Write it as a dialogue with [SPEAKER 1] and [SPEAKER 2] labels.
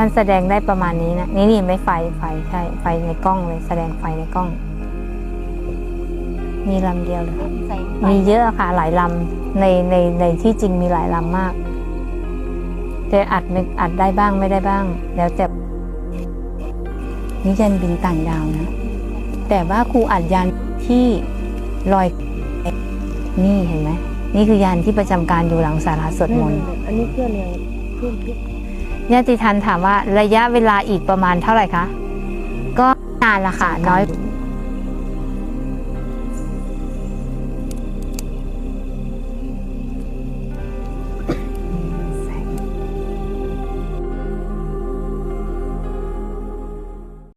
[SPEAKER 1] ท่านแสดงได้ประมาณนี้นะนี่นี่ไม่ไฟไฟใช่ไฟในกล้องเลย แสดงไฟในกล้อง มีลำเดียวเลยค่ะ
[SPEAKER 2] ใส่ไฟ
[SPEAKER 1] มีเยอะค่ะหลายลำในในในที่จริงมีหลายลำมาก แต่อัดไม่อัดได้บ้างไม่ได้บ้าง แล้วแต่นี่ยันบินต่างดาวนะ แต่ว่าครูอัดยันที่ลอยนี่เห็นไหมนี่คือยันที่ประจำการอยู่หลังสาราสวดมนต์
[SPEAKER 2] อันนี้เพื่อนยังเพื่อนพี่
[SPEAKER 1] ญาติทันถามว่าระยะเวลาอีกประมาณเท่าไหร่คะ ก็นานละค่ะน้อย